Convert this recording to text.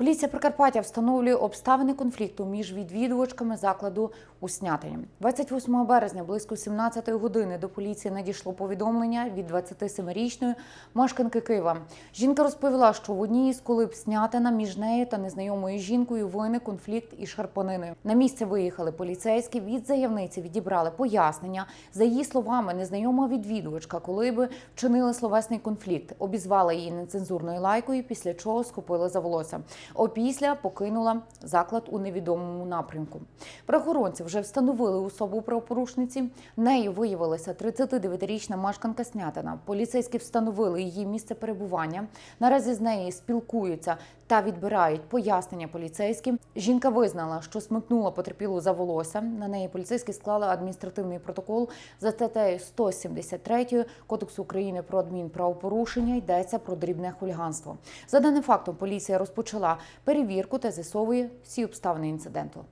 Поліція Прикарпаття встановлює обставини конфлікту між відвідувачками закладу у Снятині. 28 березня близько 17 години до поліції надійшло повідомлення від 27-річної мешканки Києва. Жінка розповіла, що в одній із колиб Снятина між нею та незнайомою жінкою виник конфлікт із шарпаниною. На місце виїхали поліцейські. Від заявниці відібрали пояснення. За її словами, незнайома відвідувачка колиби вчинила словесний конфлікт, обізвала її нецензурною лайкою, після чого схопила за волосся. Опісля покинула заклад у невідомому напрямку. Правоохоронці вже встановили особу правопорушниці. Нею виявилася 39-річна мешканка Снятина. Поліцейські встановили її місце перебування. Наразі з нею спілкуються та відбирають пояснення поліцейським. Жінка визнала, що смикнула потерпілу за волосся. На неї поліцейські склали адміністративний протокол за статтею 173 Кодексу України про адмінправопорушення. Йдеться про дрібне хуліганство. За даним фактом, поліція розпочала перевірку та з'ясовує всі обставини інциденту.